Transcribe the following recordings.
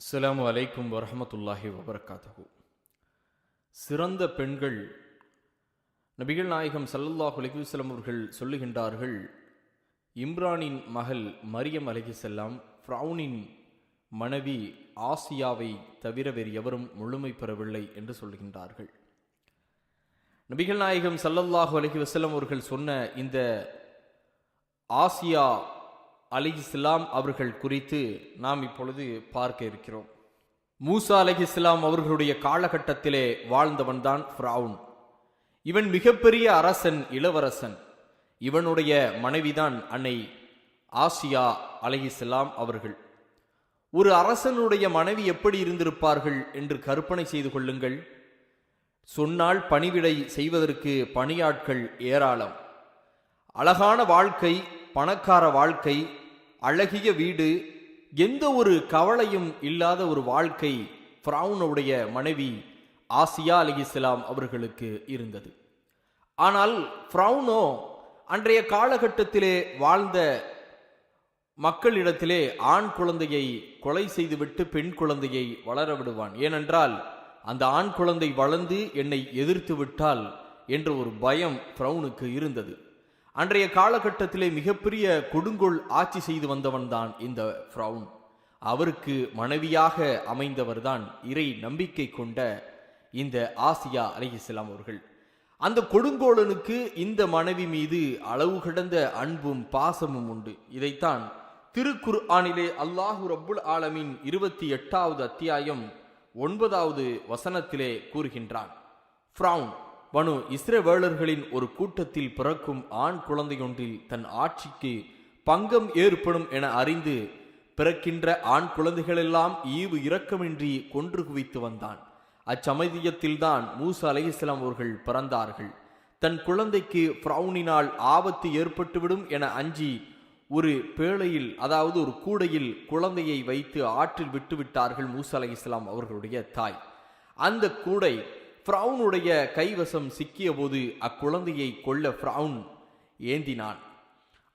அஸ்லாம் அலைக்கும் வரமத்துல்லாஹி வபரகாத்தஹு. சிறந்த பெண்கள் நபிகள் நாயகம் சல்லல்லாஹ் அலிகுசலம் அவர்கள் சொல்லுகின்றார்கள் இம்ரானின் மகள் மரியம் அலைஹிஸ்ஸலாம் ஃப்ரௌனின் மனைவி ஆசியாவை தவிர வேறு எவரும் முழுமை பெறவில்லை என்று சொல்லுகின்றார்கள் நபிகள் நாயகம் சல்லல்லாஹு அலஹி வசலம் அவர்கள் சொன்ன இந்த ஆசியா அலிஹிஸ்லாம் அவர்கள் குறித்து நாம் இப்பொழுது பார்க்க இருக்கிறோம். மூசா அலிஹிஸ்லாம் அவர்களுடைய காலகட்டத்திலே வாழ்ந்தவன்தான் ஃப்ரவுன். இவன் மிகப்பெரிய அரசன் இளவரசன். இவனுடைய மனைவிதான் அன்னை ஆசியா அலிஹிஸ்லாம் அவர்கள். ஒரு அரசனுடைய மனைவி எப்படி இருந்திருப்பார்கள் என்று கற்பனை செய்து கொள்ளுங்கள். சொன்னால் பணிவிடை செய்வதற்கு பணியாட்கள் ஏராளம். அழகான வாழ்க்கை பணக்கார வாழ்க்கை அழகிய வீடு எந்த ஒரு கவலையும் இல்லாத ஒரு வாழ்க்கை ஃப்ரவுனுடைய மனைவி ஆசியா அலிகிஸ்லாம் அவர்களுக்கு இருந்தது. ஆனால் ஃப்ரவுனோ அன்றைய காலகட்டத்திலே வாழ்ந்த மக்களிடத்திலே ஆண் குழந்தையை கொலை செய்துவிட்டு பெண் குழந்தையை வளர விடுவான். ஏனென்றால் அந்த ஆண் குழந்தை வளர்ந்து என்னை எதிர்த்து விட்டால் என்ற ஒரு பயம் ஃப்ரவுனுக்கு இருந்தது. அன்றைய காலகட்டத்திலே மிகப்பெரிய கொடுங்கோல் ஆட்சி செய்து வந்தவன்தான் இந்த ஃப்ரவுன் அவருக்கு மனைவியாக அமைந்தவர்தான் இறை நம்பிக்கை கொண்ட இந்த ஆசியா அலிஹிஸ்லாம் அவர்கள். அந்த கொடுங்கோலனுக்கு இந்த மனைவி மீது அளவு கடந்த அன்பும் பாசமும் உண்டு. இதைத்தான் திருக்குர் ஆனிலே அல்லாஹு ரப்புல் ஆலமின் இருபத்தி எட்டாவது அத்தியாயம் ஒன்பதாவது வசனத்திலே கூறுகின்றான். ஃப்ரௌன். பனு இஸ்ரவேலர்களின் ஒரு கூட்டத்தில் பிறக்கும் ஆண் குழந்தையொன்றில் தன் ஆட்சிக்கு பங்கம் ஏற்படும் என அறிந்து பிறக்கின்ற ஆண் குழந்தைகளெல்லாம் ஈவு இரக்கமின்றி கொன்று குவித்து வந்தான். அச்சமதியத்தில்தான் மூசா அலைஹிஸ்லாம் அவர்கள் பிறந்தார்கள். தன் குழந்தைக்கு ஃப்ரௌனினால் ஆபத்து ஏற்பட்டுவிடும் என அஞ்சி ஒரு பேழையில் அதாவது ஒரு கூடையில் குழந்தையை வைத்து ஆற்றில் விட்டுவிட்டார்கள் மூசா அலை இஸ்லாம் அவர்களுடைய தாய். அந்த கூடை ஃப்ரவுனுடைய கைவசம் சிக்கிய போது அக்குழந்தையை கொல்ல ஃப்ரவுன் ஏந்தினான்.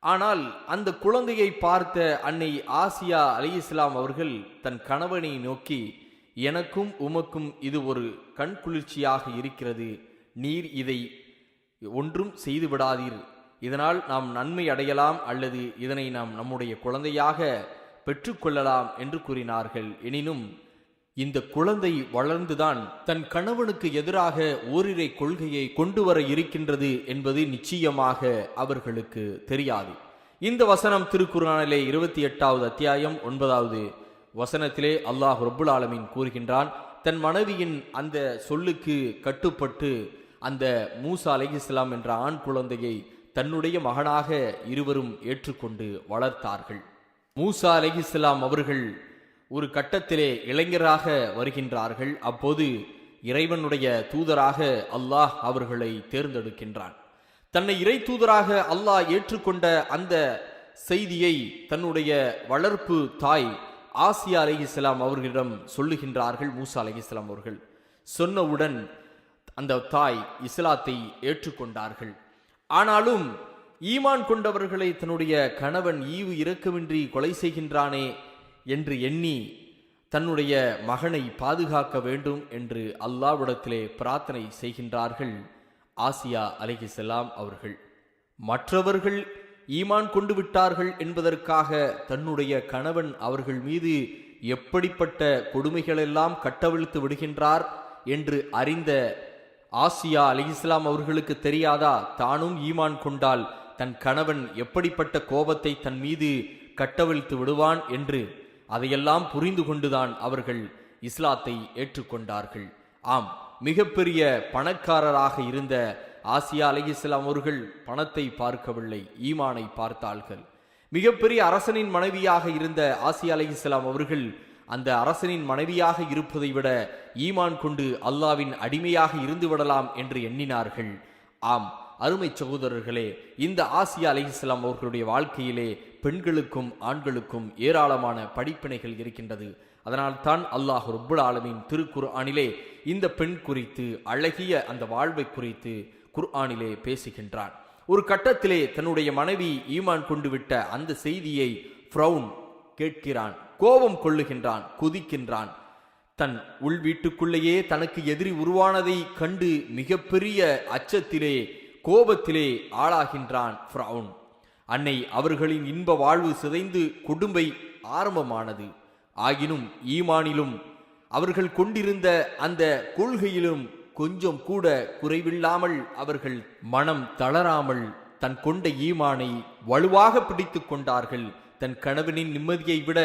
ஆனால் அந்த குழந்தையை பார்த்த அன்னை ஆசியா அலி இஸ்லாம் அவர்கள் தன் கணவனை நோக்கி எனக்கும் உமக்கும் இது ஒரு கண்குளிர்ச்சியாக இருக்கிறது. நீர் இதை ஒன்றும் செய்து விடாதீர் இதனால் நாம் நன்மை அடையலாம் அல்லது இதனை நாம் நம்முடைய குழந்தையாக பெற்றுக்கொள்ளலாம் என்று கூறினார்கள். எனினும் இந்த குழந்தை வளர்ந்துதான் தன் கணவனுக்கு எதிராக ஓரிரை கொள்கையை கொண்டு வர இருக்கின்றது என்பது நிச்சயமாக அவர்களுக்கு தெரியாது. இந்த வசனம் திருக்குறானிலே இருபத்தி எட்டாவது அத்தியாயம் ஒன்பதாவது வசனத்திலே அல்லாஹ் ரப்புல் ஆலமீன் கூறுகின்றான் தன் மனைவியின் அந்த சொல்லுக்கு கட்டுப்பட்டு அந்த மூசா அலைஹிஸ்லாம் என்ற ஆண் குழந்தையை தன்னுடைய மகனாக இருவரும் ஏற்றுக்கொண்டு வளர்த்தார்கள். மூசா அலைஹிஸ்லாம் அவர்கள் ஒரு கட்டத்திலே இளைஞராக வருகின்றார்கள். அப்போது இறைவனுடைய தூதராக அல்லாஹ் அவர்களை தேர்ந்தெடுக்கின்றான். தன்னை இறை தூதராக அல்லாஹ் ஏற்றுக்கொண்ட அந்த செய்தியை தன்னுடைய வளர்ப்பு தாய் ஆசியா அலிஹிஸ்லாம் அவர்களிடம் சொல்லுகின்றார்கள் மூசா அலிஹிஸ்லாம் அவர்கள். சொன்னவுடன் அந்த தாய் இஸ்லாத்தை ஏற்றுக்கொண்டார்கள். ஆனாலும் ஈமான் கொண்டவர்களை தன்னுடைய கணவன் ஈவு இரக்கமின்றி கொலை செய்கின்றானே என்று எண்ணி தன்னுடைய மகனை பாதுகாக்க வேண்டும் என்று அல்லாவிடத்திலே பிரார்த்தனை செய்கின்றார்கள் ஆசியா அலிகிசலாம் அவர்கள். மற்றவர்கள் ஈமான் கொண்டு விட்டார்கள் என்பதற்காக தன்னுடைய கணவன் அவர்கள் மீது எப்படிப்பட்ட கொடுமைகளெல்லாம் கட்டவிழ்த்து விடுகின்றார் என்று அறிந்த ஆசியா அலிஹிஸ்லாம் அவர்களுக்கு தெரியாதா? தானும் ஈமான் கொண்டால் தன் கணவன் எப்படிப்பட்ட கோபத்தை தன் மீது கட்டவிழ்த்து விடுவான் என்று அதையெல்லாம் புரிந்து கொண்டுதான் அவர்கள் இஸ்லாத்தை ஏற்றுக்கொண்டார்கள். ஆம் மிகப்பெரிய பணக்காரராக இருந்த ஆசியா அலிஹிஸ்லாம் அவர்கள் பணத்தை பார்க்கவில்லை ஈமானை பார்த்தார்கள். மிகப்பெரிய அரசனின் மனைவியாக இருந்த ஆசியா அலிஹிஸ்லாம் அவர்கள் அந்த அரசனின் மனைவியாக இருப்பதை விட ஈமான் கொண்டு அல்லாவின் அடிமையாக இருந்து விடலாம் என்று எண்ணினார்கள். ஆம் அருமை சகோதரர்களே இந்த ஆசியா அலிஹிஸ்லாம் அவர்களுடைய வாழ்க்கையிலே பெண்களுக்கும் ஆண்களுக்கும் ஏராளமான படிப்பினைகள் இருக்கின்றது. அதனால் தான் அல்லாஹ் ருப்புல் ஆலமின் திருக்குர் ஆனிலே இந்த பெண் குறித்து அழகிய அந்த வாழ்வை குறித்து குர்ஆனிலே பேசுகின்றான். ஒரு கட்டத்திலே தன்னுடைய மனைவி ஈமான் கொண்டு விட்ட அந்த செய்தியை ஃப்ரவுன் கேட்கிறான். கோபம் கொள்ளுகின்றான் கொதிக்கின்றான். தன் உள் வீட்டுக்குள்ளேயே தனக்கு எதிரி உருவானதை கண்டு மிகப்பெரிய அச்சத்திலே கோபத்திலே ஆளாகின்றான் ஃப்ரவுன். அன்னை அவர்களின் இன்ப வாழ்வு சிதைந்து கொடும்பை ஆரம்பமானது. ஆகினும் ஈமானிலும் அவர்கள் கொண்டிருந்த அந்த கொள்கையிலும் கொஞ்சம் கூட குறைவில்லாமல் அவர்கள் மனம் தளராமல் தன் கொண்ட ஈமானை வலுவாக பிடித்து கொண்டார்கள். தன் கணவனின் நிம்மதியை விட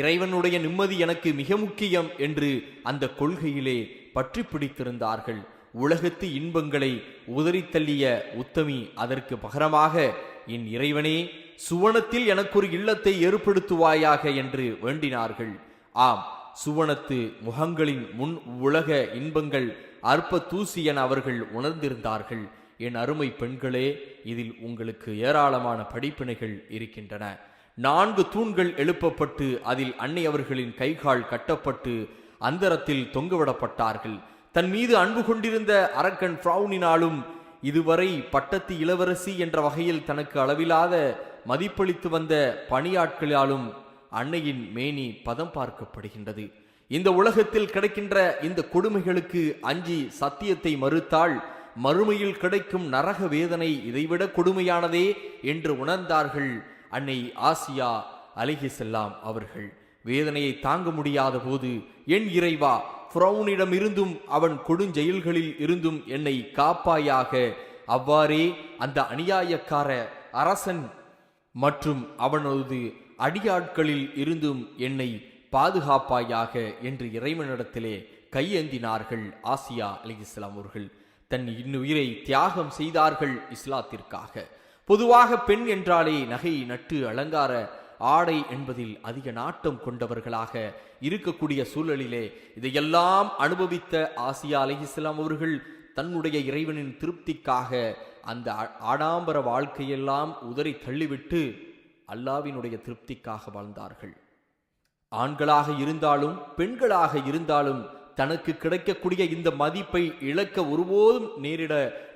இறைவனுடைய நிம்மதி எனக்கு மிக முக்கியம் என்று அந்த கொள்கையிலே பற்றி பிடித்திருந்தார்கள். உலகத்து இன்பங்களை உதறித்தள்ளிய உத்தமி அதற்கு பகரமாக என் இறைவனே சுவனத்தில் எனக்கொரு இல்லத்தை ஏற்படுத்துவாயாக என்று வேண்டினார்கள். ஆம் சுவனத்து முகங்களின் முன் உலக இன்பங்கள் அற்ப தூசி என அவர்கள் உணர்ந்திருந்தார்கள். என் அருமை பெண்களே இதில் உங்களுக்கு ஏராளமான படிப்பினைகள் இருக்கின்றன. நான்கு தூண்கள் எழுப்பப்பட்டு அதில் அன்னை அவர்களின் கைகால் கட்டப்பட்டு அந்தரத்தில் தொங்கவிடப்பட்டார்கள். தன் மீது அன்பு கொண்டிருந்த அரக்கன் ஃப்ரௌனினாலும் இதுவரை பட்டத்து இளவரசி என்ற வகையில் தனக்கு அளவிலாத மதிப்பளித்து வந்த பணியாட்களாலும் அன்னையின் மேனி பதம் பார்க்கப்படுகின்றது. இந்த உலகத்தில் கிடைக்கின்ற இந்த கொடுமைகளுக்கு அஞ்சி சத்தியத்தை மறுத்தால் மறுமையில் கிடைக்கும் நரக வேதனை இதைவிட கொடுமையானதே என்று உணர்ந்தார்கள் அன்னை ஆசியா அலிஹிசல்லாம் அவர்கள். வேதனையை தாங்க முடியாத போது என் இறைவா ஃப்ரௌனிடம் இருந்தும் அவன் கொடுஞ்செயல்களில் இருந்தும் என்னை காப்பாயாக. அவ்வாறே அந்த அநியாயக்கார அரசன் மற்றும் அவனது அடியாட்களில் இருந்தும் என்னை பாதுகாப்பாயாக என்று இறைவனிடத்திலே கையேந்தினார்கள் ஆசியா அலிஸ்லாம் அவர்கள். தன் இன்னுயிரை தியாகம் செய்தார்கள் இஸ்லாத்திற்காக. பொதுவாக பெண் என்றாலே நகை நட்டு அலங்கார ஆடை என்பதில் அதிக நாட்டம் கொண்டவர்களாக இருக்கக்கூடிய சூழலிலே இதையெல்லாம் அனுபவித்த ஆசியா அலிஹிஸ்லாம் அவர்கள் தன்னுடைய இறைவனின் திருப்திக்காக அந்த ஆடாம்பர வாழ்க்கையெல்லாம் உதறி தள்ளிவிட்டு அல்லாவினுடைய திருப்திக்காக வாழ்ந்தார்கள். ஆண்களாக இருந்தாலும் பெண்களாக இருந்தாலும் தனக்கு கிடைக்கக்கூடிய இந்த மதிப்பை இழக்க ஒருபோதும் நேரிட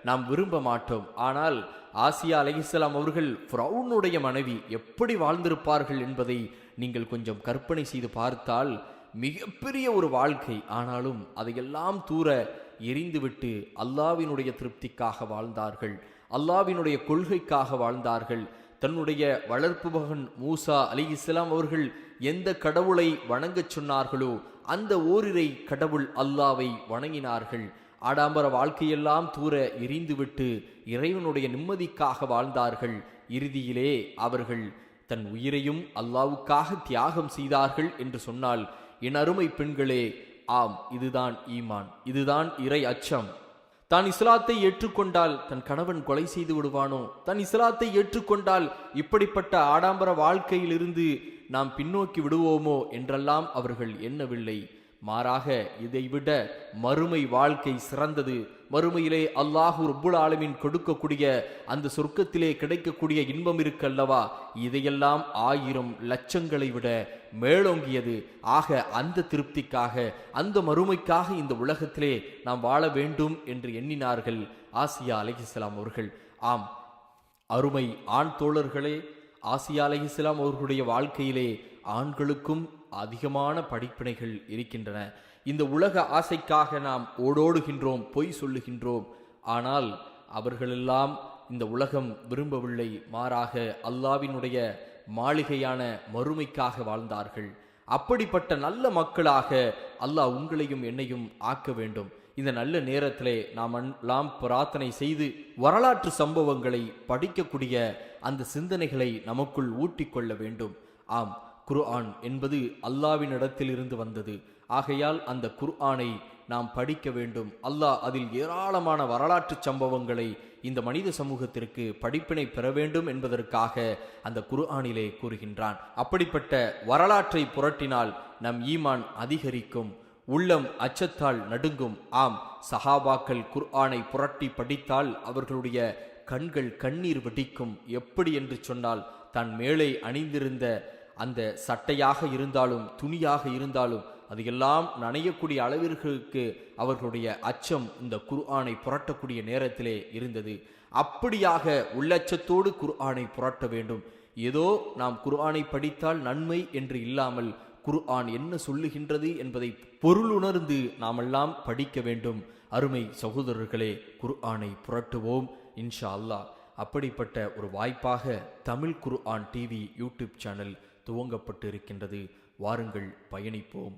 நாம் விரும்ப மாட்டோம். ஆனால் ஆசியா அலைஹிஸ்ஸலாம் அவர்கள் ஃப்ரௌனுடைய மனைவி எப்படி வாழ்ந்திருப்பார்கள் என்பதை நீங்கள் கொஞ்சம் கற்பனை செய்து பார்த்தால் மிகப்பெரிய ஒரு வாழ்க்கை. ஆனாலும் அதையெல்லாம் தூர எரிந்துவிட்டு அல்லாவினுடைய திருப்திக்காக வாழ்ந்தார்கள். அல்லாவினுடைய கொள்கைக்காக வாழ்ந்தார்கள். தன்னுடைய வளர்ப்பு மகன் மூசா அலி இஸ்லாம் அவர்கள் எந்த கடவுளை வணங்கச் சொன்னார்களோ அந்த ஓரிரை கடவுள் அல்லாவை வணங்கினார்கள். ஆடாம்பர வாழ்க்கையெல்லாம் தூர எரிந்துவிட்டு இறைவனுடைய நிம்மதிக்காக வாழ்ந்தார்கள். இறுதியிலே அவர்கள் தன் உயிரையும் அல்லாவுக்காக தியாகம் செய்தார்கள் என்று சொன்னால் என் அருமை பெண்களே ஆம் இதுதான் ஈமான். இதுதான் இறை அச்சம். தான் இஸ்லாத்தை ஏற்றுக்கொண்டால் தன் கணவன் கொலை செய்து விடுவானோ? தன் இஸ்லாத்தை ஏற்றுக்கொண்டால் இப்படிப்பட்ட ஆடாம்பர வாழ்க்கையிலிருந்து நாம் பின்னோக்கி விடுவோமோ? என்றெல்லாம் அவர்கள் எண்ணவில்லை. மாறாக இதைவிட மறுமை வாழ்க்கை சிறந்தது. மறுமையிலே அல்லாஹு ரப்புல் ஆலமின் கொடுக்கக்கூடிய அந்த சொர்க்கத்திலே கிடைக்கக்கூடிய இன்பம் இருக்கல்லவா? இதையெல்லாம் ஆயிரம் லட்சங்களை விட மேலோங்கியது. ஆக அந்த திருப்திக்காக அந்த மறுமைக்காக இந்த உலகத்திலே நாம் வாழ வேண்டும் என்று எண்ணினார்கள் ஆசியா அலைஹிஸ்ஸலாம் அவர்கள். ஆம் அருமை ஆண் தோழர்களே ஆசியா அலைஹிஸ்ஸலாம் அவர்களுடைய வாழ்க்கையிலே ஆண்களுக்கும் அதிகமான படிப்பினைகள் இருக்கின்றன. இந்த உலக ஆசைக்காக நாம் ஓடோடுகின்றோம் பொய் சொல்லுகின்றோம். ஆனால் அவர்களெல்லாம் இந்த உலகம் விரும்பவில்லை. மாறாக அல்லாவினுடைய மாளிகையான மறுமைக்காக வாழ்ந்தார்கள். அப்படிப்பட்ட நல்ல மக்களாக அல்லாஹ் உங்களையும் என்னையும் ஆக்க வேண்டும். இந்த நல்ல நேரத்திலே நாம் எல்லாம் பிரார்த்தனை செய்து வரலாற்று சம்பவங்களை படிக்கக்கூடிய அந்த சிந்தனைகளை நமக்குள் ஊட்டிக்கொள்ள வேண்டும். ஆம். குர்ஆன் என்பது அல்லாவினிடத்திலிருந்து வந்தது. ஆகையால் அந்த குர்ஆனை நாம் படிக்க வேண்டும். அல்லாஹ் அதில் ஏராளமான வரலாற்று சம்பவங்களை இந்த மனித சமூகத்திற்கு படிப்பினை பெற வேண்டும் என்பதற்காக அந்த குர்ஆனிலே கூறுகின்றான். அப்படிப்பட்ட வரலாற்றை புரட்டினால் நம் ஈமான் அதிகரிக்கும். உள்ளம் அச்சத்தால் நடுங்கும். ஆம் சஹாபாக்கள் குர்ஆனை புரட்டி படித்தால் அவர்களுடைய கண்கள் கண்ணீர் வெடிக்கும். எப்படி என்று சொன்னால் தான் மேலே அணிந்திருந்த அந்த சட்டையாக இருந்தாலும் துணியாக இருந்தாலும் அது எல்லாம் நனையக்கூடிய அளவிற்கு அவர்களுடைய அச்சம் இந்த குர்ஆனை புரட்டக்கூடிய நேரத்திலே இருந்தது. அப்படியாக உள்ளச்சத்தோடு குர்ஆனை புரட்ட வேண்டும். ஏதோ நாம் குர்ஆனை படித்தால் நன்மை என்று இல்லாமல் குர்ஆன் என்ன சொல்லுகின்றது என்பதை பொருளுணர்ந்து நாமெல்லாம் படிக்க வேண்டும். அருமை சகோதரர்களே குர்ஆனை புரட்டுவோம் இன்ஷா அல்லாஹ். அப்படிப்பட்ட ஒரு வாய்ப்பாக Tamil Quran TV YouTube channel துவங்கப்பட்டு இருக்கின்றது வாருங்கள் பயணிப்போம்.